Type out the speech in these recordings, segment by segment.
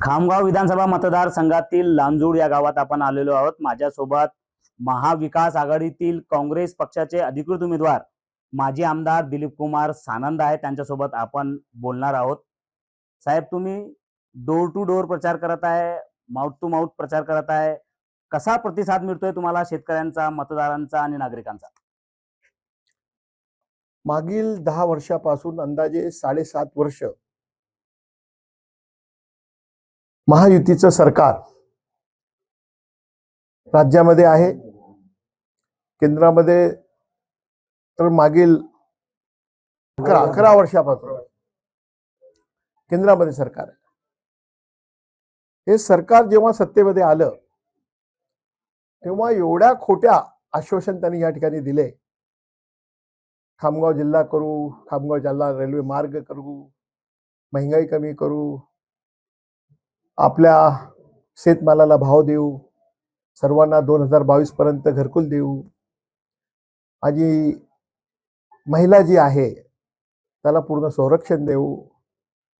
खामगाव विधानसभा मतदारसंघातील लांजूड या गावात आपण आलेलो आहोत. माझ्यासोबत महाविकास आघाडीतील काँग्रेस पक्षाचे अधिकृत उमेदवार माजी आमदार दिलीप कुमार सानंद आहे त्यांच्यासोबत आपण बोलणार आहोत. साहेब तुम्ही डोर टू डोर प्रचार करत आहे माउथ टू माउथ प्रचार करत आहे. कसा प्रतिसाद मिळतोय तुम्हाला शेतकऱ्यांचा मतदारांचा आणि नागरिकांचा? मागील दहा वर्षापासून अंदाजे साडेसात वर्ष महायुतीचं सरकार राज्यामध्ये आहे. केंद्रामध्ये तर मागील अकरा अकरा वर्षापासून केंद्रामध्ये सरकार आहे. हे सरकार जेव्हा सत्तेमध्ये आलं तेव्हा एवढ्या खोट्या आश्वासन त्यांनी या ठिकाणी दिले. खामगाव जिल्हा करू खामगाव जिल्हा रेल्वे मार्ग करू महंगाई कमी करू आपल्या शेतमालाला भाव देऊ. सर्वांना दोन हजार बावीसपर्यंत घरकुल देऊ. आणि महिला जी आहे त्याला पूर्ण संरक्षण देऊ.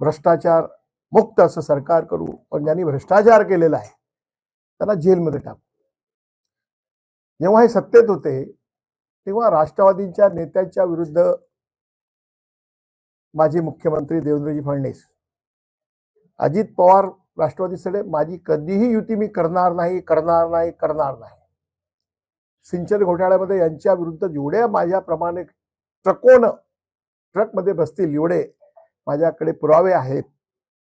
भ्रष्टाचार मुक्त असं सरकार करू. पण ज्यांनी भ्रष्टाचार केलेला आहे त्याला जेलमध्ये टाकू. जेव्हा हे सत्तेत होते तेव्हा राष्ट्रवादीच्या नेत्यांच्या विरुद्ध माजी मुख्यमंत्री देवेंद्रजी फडणवीस अजित पवार राष्ट्रवादीकडे माझी कधीही युती मी करणार नाही करणार नाही करणार नाही. सिंचन घोटाळ्यामध्ये यांच्या विरुद्ध जेवढ्या माझ्याप्रमाणे ट्रकोन ट्रकमध्ये बसतील एवढे माझ्याकडे पुरावे आहेत.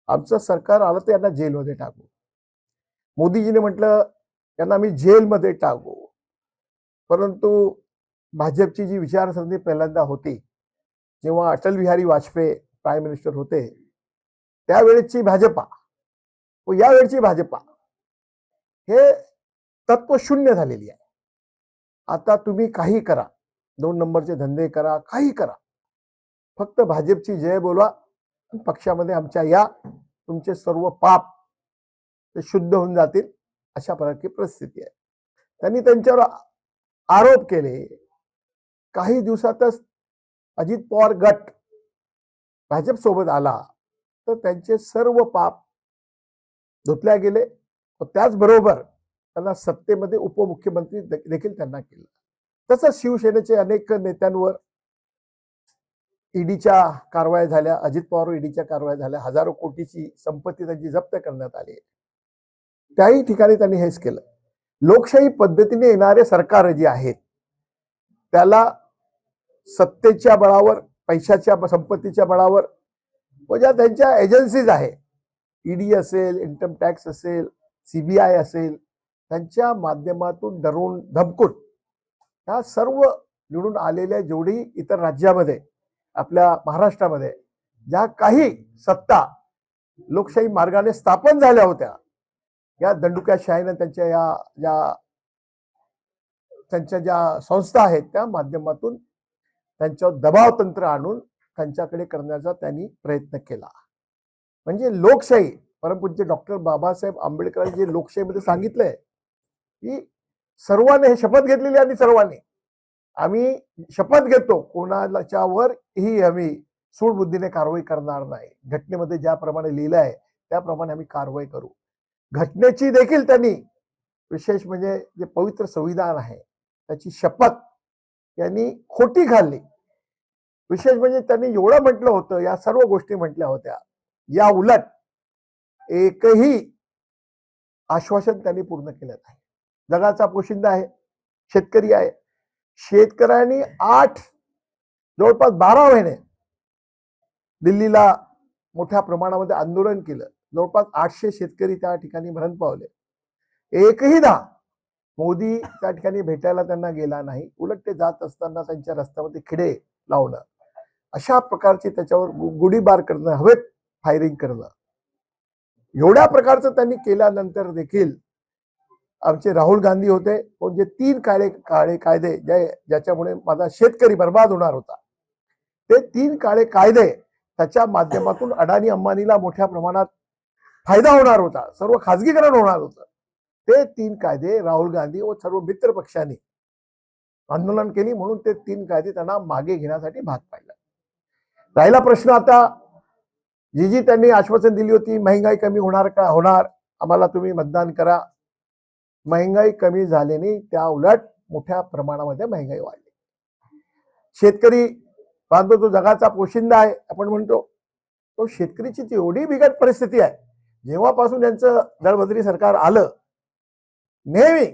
आमचं सरकार आलं तर यांना जेलमध्ये टाकू. मोदीजीने म्हटलं यांना मी जेलमध्ये टाकू. परंतु भाजपची जी विचारसरणी पहिल्यांदा होती जेव्हा अटल बिहारी वाजपेयी प्राईम मिनिस्टर होते त्यावेळेची भाजपा व यावेळची भाजपा. हे तत्व शून्य झालेली आहे. आता तुम्ही काही करा. दोन नंबरचे धंदे करा काही करा. फक्त भाजपची जय बोलवा. पक्षामध्ये आमच्या या तुमचे सर्व पाप ते शुद्ध होऊन जातील अशा प्रकारची परिस्थिती आहे. त्यांनी त्यांच्यावर आरोप केले. काही दिवसातच अजित पवार गट भाजप सोबत आला. तर त्यांचे सर्व पाप धुतल्या गेले व त्याचबरोबर त्यांना सत्तेमध्ये उपमुख्यमंत्री देखील त्यांना केलं. तसंच शिवसेनेचे अनेक नेत्यांवर ईडीच्या कारवाया झाल्या अजित पवार ईडीच्या कारवाया झाल्या हजारो कोटीची संपत्ती त्यांची जप्त करण्यात आली. त्याही ठिकाणी त्यांनी हेच केलं. लोकशाही पद्धतीने येणारे सरकार जे आहेत त्याला सत्तेच्या बळावर पैशाच्या संपत्तीच्या बळावर व ज्या त्यांच्या एजन्सीज आहे ईडी असेल इन्कम टॅक्स असेल सीबीआय असेल त्यांच्या माध्यमातून डरून धमकून ह्या सर्व निवडून आलेल्या जेवढी इतर राज्यामध्ये आपल्या महाराष्ट्रामध्ये ज्या काही सत्ता लोकशाही मार्गाने स्थापन झाल्या होत्या या दंडुक्याशाहीनं त्यांच्या या ज्या त्यांच्या ज्या संस्था आहेत त्या माध्यमातून त्यांच्यावर दबाव तंत्र आणून त्यांच्याकडे करण्याचा त्यांनी प्रयत्न केला. म्हणजे लोकशाही. परमपूज्य डॉक्टर बाबासाहेब आंबेडकरांनी जे लोकशाहीमध्ये सांगितलंय की सर्वांनी हे शपथ घेतलेली आणि सर्वांनी. आम्ही शपथ घेतो कोणाच्यावर ही आम्ही सूडबुद्धीने कारवाई करणार नाही. घटनेमध्ये ज्याप्रमाणे लिहिलं आहे त्याप्रमाणे आम्ही कारवाई करू. घटनेची देखील त्यांनी विशेष म्हणजे जे पवित्र संविधान आहे त्याची शपथ यांनी खोटी खाल्ली विशेष म्हणजे त्यांनी एवढं म्हटलं होतं या सर्व गोष्टी म्हटल्या होत्या. या उलट एकही आश्वासन त्यांनी पूर्ण केलं नाही. जगाचा पोशिंदा आहे शेतकरी आहे. शेतकऱ्यांनी आठ जवळपास बारा महिने दिल्लीला मोठ्या प्रमाणामध्ये आंदोलन केलं. जवळपास आठशे शेतकरी त्या ठिकाणी मरण पावले. एकही दा मोदी त्या ठिकाणी भेटायला त्यांना गेला नाही. उलट ते जात असताना त्यांच्या रस्त्यामध्ये खिडे लावणं. अशा प्रकारचे त्याच्यावर गुढीबार करणं हवेत. फायरिंग करणं. एवढ्या प्रकारचं त्यांनी केल्यानंतर देखील आमचे राहुल गांधी होते. पण जे तीन काळे काळे कायदे जे ज्याच्यामुळे माझा शेतकरी बर्बाद होणार होता. ते तीन काळे कायदे त्याच्या माध्यमातून अडाणी अंबानीला मोठ्या प्रमाणात फायदा होणार होता. सर्व खाजगीकरण होणार होतं. ते तीन कायदे राहुल गांधी व सर्व मित्र पक्षांनी आंदोलन केली. म्हणून ते तीन कायदे त्यांना मागे घेण्यासाठी भाग पाडला. राहिला प्रश्न आता जी जी त्यांनी आश्वासन दिली होती महंगाई कमी होणार का? होणार. आम्हाला तुम्ही मतदान करा. महंगाई कमी झाली नाही त्या उलट मोठ्या प्रमाणामध्ये महंगाई वाढली. शेतकरी बांधतो तो जगाचा पोशिंदा आहे आपण म्हणतो तो शेतकरीची ती एवढी परिस्थिती आहे. जेव्हापासून यांचं दळबदरी सरकार आलं नेहमी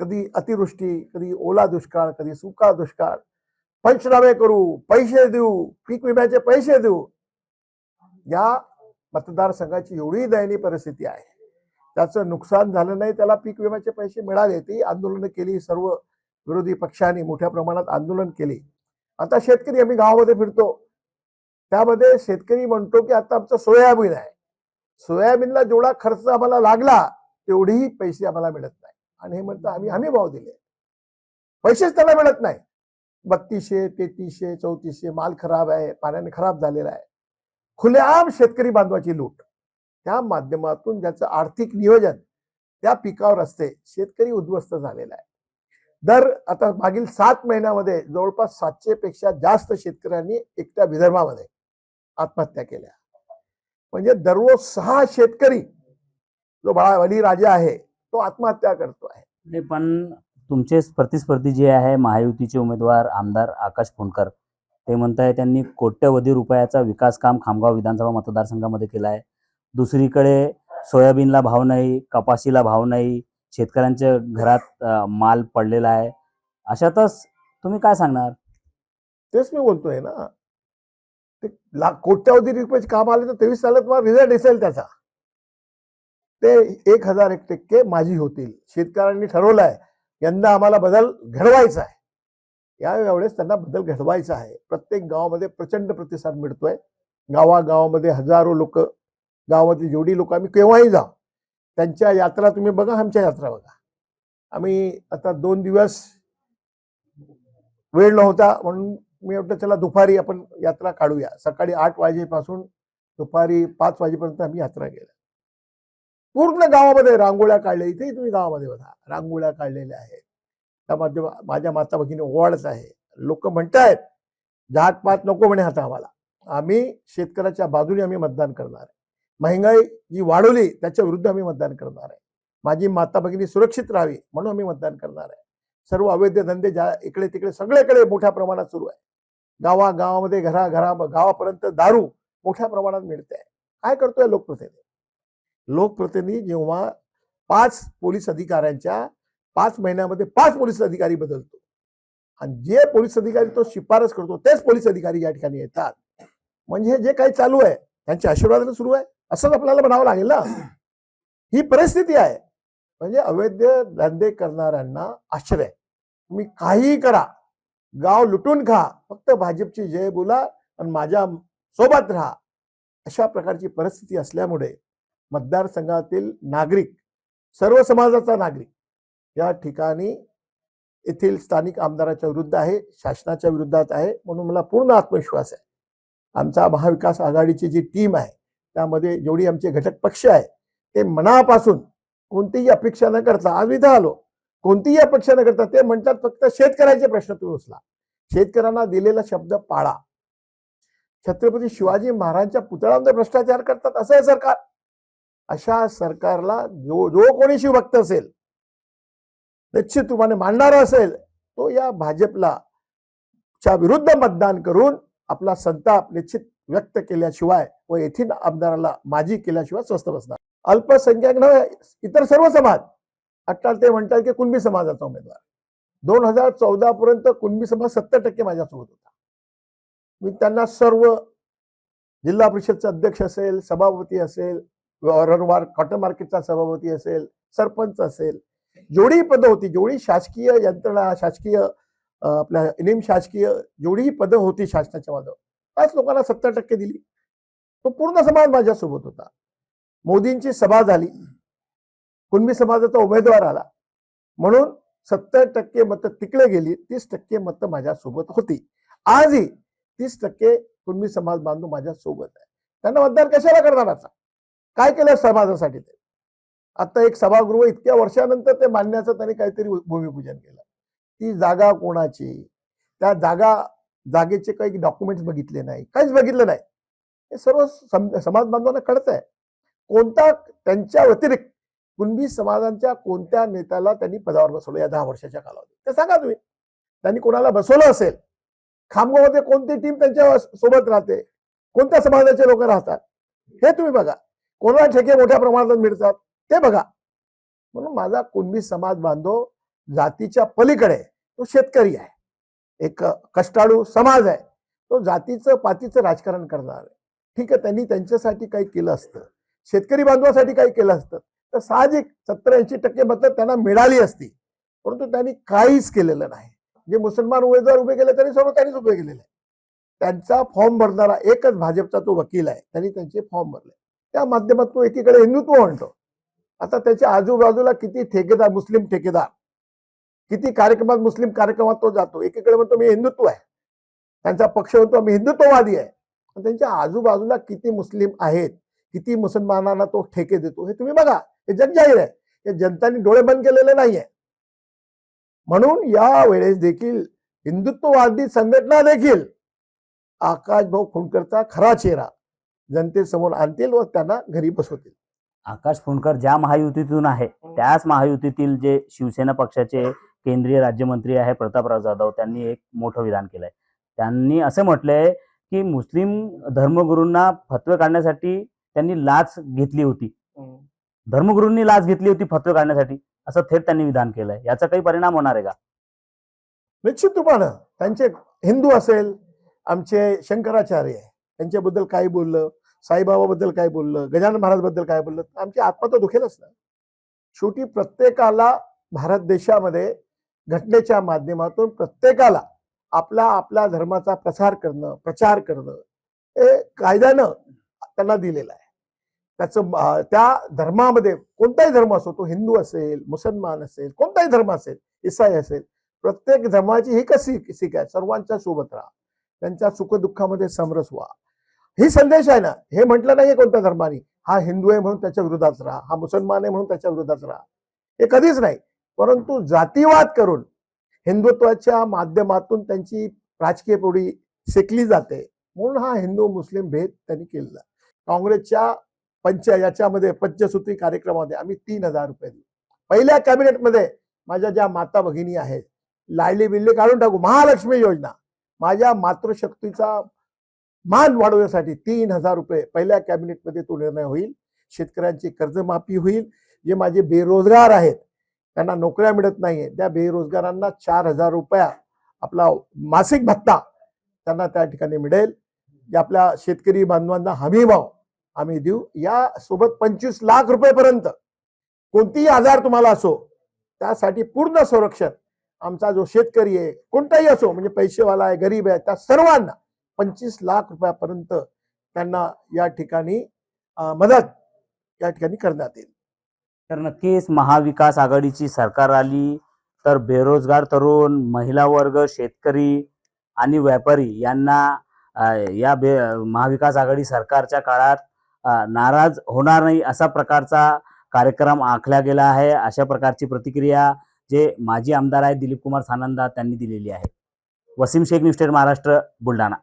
कधी अतिवृष्टी कधी ओला दुष्काळ कधी सुका दुष्काळ पंचनामे करू पैसे देऊ पीक विम्याचे पैसे देऊ या मतदारसंघाची एवढी दयनीय परिस्थिती आहे. त्याचं नुकसान झालं नाही त्याला पीक विम्याचे पैसे मिळाले ती आंदोलनं केली सर्व विरोधी पक्षांनी मोठ्या प्रमाणात आंदोलन केले. आता शेतकरी आम्ही गावामध्ये फिरतो. त्यामध्ये शेतकरी म्हणतो की आता आमचं सोयाबीन आहे. सोयाबीनला जेवढा खर्च आम्हाला लागला तेवढेही पैसे आम्हाला मिळत नाही. आणि हे म्हणतं आम्ही हमी भाव दिले. पैसेच त्याला मिळत नाही. बत्तीसशे तेहतीसशे चौतीसशे माल खराब आहे पाण्याने खराब झालेला आहे. खुलेआम शेतकरी बांधवाची लूट. त्या माध्यमातून ज्याचं आर्थिक नियोजन त्या पिकावर असते शेतकरी उद्ध्वस्त झालेला आहे. दर आता मागील सात महिन्यामध्ये जवळपास सातशे पेक्षा जास्त शेतकऱ्यांनी एकट्या विदर्भामध्ये आत्महत्या केल्या. म्हणजे दररोज सहा शेतकरी जो बाळावली राजा आहे तो आत्महत्या करतो आहे. पण तुमचे प्रतिस्पर्धी जे आहे महायुतीचे उमेदवार आमदार आकाश फोंडकर ते म्हणताय त्यांनी कोट्यवधी रुपयाचा विकास काम खामगाव विधानसभा मतदारसंघामध्ये केला आहे दुसरीकडे सोयाबीनला भाव नाही कपाशीला भाव नाही शेतकऱ्यांच्या घरात माल पडलेला आहे. अशातच तुम्ही काय सांगणार? तेच मी बोलतोय ना. ते लाख कोट्यावधी रुपयाचे काम आले तर तेवीस सालात तुम्हाला रिझल्ट दिसेल त्याचा. ते एक हजार एक टक्के माझी होतील. शेतकऱ्यांनी ठरवलं आहे यंदा आम्हाला बदल घडवायचा आहे. यावेळेस त्यांना बदल घडवायचा आहे. प्रत्येक गावामध्ये प्रचंड प्रतिसाद मिळतोय. गावागावामध्ये हजारो लोक गावातली जेवढी लोक आम्ही केव्हाही जा त्यांच्या यात्रा तुम्ही बघा आमच्या यात्रा बघा. आम्ही आता दोन दिवस वेळ नव्हता म्हणून मी म्हटलं चला दुपारी आपण यात्रा काढूया. सकाळी आठ वाजेपासून दुपारी पाच वाजेपर्यंत आम्ही यात्रा केल्या. पूर्ण गावामध्ये रांगोळ्या काढल्या. इथेही तुम्ही गावामध्ये बघा रांगोळ्या काढलेल्या आहेत. त्यामध्ये माझ्या माता भगिनी ओवाळच आहे. लोक म्हणतायत जात पात नको म्हणे आता आम्हाला आम्ही शेतकऱ्याच्या बाजूने आम्ही मतदान करणार आहे. महंगाई जी वाढवली त्याच्या विरुद्ध आम्ही मतदान करणार आहे. माझी माता भगिनी सुरक्षित राहावी म्हणून आम्ही मतदान करणार आहे. सर्व अवैध धंदे ज्या इकडे तिकडे सगळीकडे मोठ्या प्रमाणात सुरू आहे. गावा गावामध्ये घरा घरा गावापर्यंत दारू मोठ्या प्रमाणात मिळते आहे. काय करतोय लोकप्रतिनिधी? लोकप्रतिनिधी जेव्हा पाच पोलीस अधिकाऱ्यांच्या पाच महिन्यामध्ये पाच पोलीस अधिकारी बदलतो. आणि जे पोलीस अधिकारी तो शिफारस करतो तेच पोलीस अधिकारी या ठिकाणी येतात. म्हणजे जे काही चालू आहे त्यांच्या आशीर्वादाने सुरू आहे असंच आपल्याला म्हणावं लागेल ना. ही परिस्थिती आहे. म्हणजे अवैध धंदे करणाऱ्यांना आश्रय. तुम्ही काहीही करा. गाव लुटून खा. फक्त भाजपची जय बोला आणि माझ्या सोबत राहा. अशा प्रकारची परिस्थिती असल्यामुळे मतदारसंघातील नागरिक सर्व समाजाचा नागरिक या ठिकाणी येथील स्थानिक आमदाराच्या विरुद्ध आहे शासनाच्या विरुद्धात आहे म्हणून मला पूर्ण आत्मविश्वास आहे. आमचा महाविकास आघाडीची जी टीम आहे त्यामध्ये जेवढी आमचे घटक पक्ष आहे ते मनापासून कोणतीही अपेक्षा न करता आज इथं आलो कोणतीही अपेक्षा न करता ते म्हणतात फक्त शेतकऱ्याचे प्रश्न तुम्ही उचला. शेतकऱ्यांना दिलेला शब्द पाळा. छत्रपती शिवाजी महाराजांच्या पुतळ्यामध्ये भ्रष्टाचार करतात असं आहे सरकार. अशा सरकारला जो जो कोणी शिवभक्त असेल निश्चित तुम्हाला मानणारा असेल तो या भाजपला च्या विरुद्ध मतदान करून आपला संताप निश्चित व्यक्त केल्याशिवाय व येथील आमदाराला माजी केल्याशिवाय स्वस्त बसणार. अल्पसंख्याक नव्हे इतर सर्व समाज आता ते म्हणतात की कुणबी समाजाचा उमेदवार. दोन हजार चौदा पर्यंत कुणबी समाज सत्तर टक्के माझ्यासोबत होता. मी त्यांना सर्व जिल्हा परिषदचा अध्यक्ष असेल सभापती असेल वारंवार कॉटन मार्केटचा सभापती असेल सरपंच असेल जेवढी पदं होती जेवढी शासकीय यंत्रणा शासकीय आपल्या निम शासकीय जेवढी पदं होती शासनाच्या माध्यमात त्याच लोकांना सत्तर टक्के दिली. तो पूर्ण समाज माझ्यासोबत होता. मोदींची सभा झाली. कुणबी समाजाचा उमेदवार आला. म्हणून सत्तर टक्के मतं तिकडे गेली तीस टक्के मतं माझ्यासोबत होती. आजही तीस टक्के कुणबी समाज बांधव माझ्या सोबत आहे. त्यांना मतदान कशाला करणार आता? काय केलं समाजासाठी ते? आता एक सभागृह इतक्या वर्षानंतर ते मांडण्याचं त्यांनी काहीतरी भूमिपूजन केलं. ती जागा कोणाची? त्या जागा जागेचे काही डॉक्युमेंट्स बघितले नाही. काहीच बघितलं नाही. हे सर्व सम- समाज बांधवांना कळत आहे. कोणता त्यांच्या व्यतिरिक्त कुणबी समाजांच्या कोणत्या नेत्याला त्यांनी पदावर बसवलं या दहा वर्षाच्या कालावधीत? ते सांगा तुम्ही. त्यांनी कोणाला बसवलं असेल? खामगावमध्ये कोणती टीम त्यांच्यासोबत राहते? कोणत्या समाजाचे लोक राहतात? हे तुम्ही बघा. कोणाला ठेके मोठ्या प्रमाणात मिळतात. ते बघा. म्हणून माझा कुणबी समाज बांधव जातीच्या पलीकडे तो शेतकरी आहे. एक कष्टाळू समाज आहे. तो जातीचं पातीचं राजकारण करणार आहे. ठीक आहे त्यांनी त्यांच्यासाठी काही केलं असतं. शेतकरी बांधवासाठी काही केलं असतं. तर साहजिक सत्तर ऐंशी टक्के मतं त्यांना मिळाली असती. परंतु त्यांनी काहीच केलेलं नाही. जे मुसलमान उमेदवार उभे केले त्यांनी सर्व त्यांनीच उभे केलेले. आहे. त्यांचा फॉर्म भरणारा एकच भाजपचा तो वकील आहे. त्यांनी त्यांचे फॉर्म भरले. त्या माध्यमातून तो एकीकडे हिंदुत्व म्हणतो. आता त्याच्या आजूबाजूला किती ठेकेदार मुस्लिम ठेकेदार? किती कार्यक्रमात मुस्लिम कार्यक्रमात तो जातो? एकीकडे म्हणतो मी हिंदुत्व आहे. त्यांचा पक्ष म्हणतो मी हिंदुत्ववादी आहे. पण त्यांच्या आजूबाजूला किती मुस्लिम आहेत किती मुसलमानांना तो ठेके देतो हे तुम्ही बघा. हे जगजाहीर आहे. हे जनतांनी डोळे बंद केलेले नाहीये. म्हणून या वेळेस देखील हिंदुत्ववादी संघटना देखील आकाश भाऊ खरा चेहरा जनतेसमोर आणतील व त्यांना घरी बसवतील. आकाश फुंडकर ज्या महायुतीतून आहे त्याच महायुतीतील जे शिवसेना पक्षाचे केंद्रीय राज्यमंत्री आहे प्रतापराव जाधव त्यांनी एक मोठं विधान केलंय. त्यांनी असं म्हटलंय की मुस्लिम धर्मगुरूंना फतवे काढण्यासाठी त्यांनी लाच घेतली होती. धर्मगुरूंनी लाच घेतली होती फतवे काढण्यासाठी असं थेट त्यांनी विधान केलंय. याचा काही परिणाम होणार आहे का? निश्चित रूपानं त्यांचे हिंदू असेल आमचे शंकराचार्य त्यांच्याबद्दल काय बोललं. साईबाबाबद्दल काय बोललं? गजानन महाराजबद्दल काय बोललं? आमची आत्मा तर दुखेलच ना. शेवटी प्रत्येकाला भारत देशामध्ये घटनेच्या माध्यमातून प्रत्येकाला आपला आपल्या धर्माचा प्रसार करणं प्रचार करणं हे कायद्यानं त्यांना दिलेलं आहे. त्याचं त्या धर्मामध्ये कोणताही धर्म असो तो हिंदू असेल मुसलमान असेल कोणताही धर्म असेल इसाई असेल प्रत्येक धर्माची ही कशी शिक आहे? सर्वांच्या सोबत राहा. त्यांच्या सुखदुःखामध्ये समरस व्हा. ही संदेश आहे ना हे म्हटलं नाहीये कोणत्या धर्माने. हा हिंदू आहे म्हणून त्याच्या विरोधात राहा हा मुसलमान आहे म्हणून त्याच्या विरोधात राहा. हे कधीच नाही परंतु जातीवाद करून हिंदुत्वाच्या माध्यमातून त्यांची राजकीय पोळी शेकली जाते म्हणून हा हिंदू मुस्लिम भेद त्यांनी केलेला. काँग्रेसच्या पंच याच्यामध्ये पंचसूत्री कार्यक्रमामध्ये आम्ही तीन हजार रुपये दिले. पहिल्या कॅबिनेटमध्ये माझ्या ज्या माता भगिनी आहेत लाडली बिल्ली काढून टाकू महालक्ष्मी योजना. माझ्या मातृशक्तीचा मान वाढवण्यासाठी तीन हजार रुपये पहिल्या कॅबिनेटमध्ये तो निर्णय होईल. शेतकऱ्यांची कर्जमाफी होईल. जे माझे बेरोजगार आहेत त्यांना नोकऱ्या मिळत नाहीये. त्या बेरोजगारांना चार हजार रुपया आपला मासिक भत्ता त्यांना त्या ठिकाणी मिळेल. जे आपल्या शेतकरी बांधवांना हमी भाव आम्ही देऊ. या सोबत पंचवीस लाख रुपयेपर्यंत कोणतीही आजार तुम्हाला असो त्यासाठी पूर्ण संरक्षण आमचा जो शेतकरी आहे कोणताही असो म्हणजे पैसेवाला आहे गरीब आहे त्या सर्वांना पंचवीस लाख रुपयापर्यंत त्यांना या ठिकाणी मदत या ठिकाणी करण्यात येईल. तर नक्कीच महाविकास आघाडीची सरकार आली तर बेरोजगार तरुण महिला वर्ग शेतकरी आणि व्यापारी यांना या बे महाविकास आघाडी सरकारच्या काळात नाराज होणार नाही असा प्रकारचा कार्यक्रम आखला गेला आहे. अशा प्रकारची प्रतिक्रिया जे माजी आमदार आहेत दिलीप कुमार सानंदा त्यांनी दिलेली आहे. वसीम शेख न्यूज महाराष्ट्र बुलढाणा.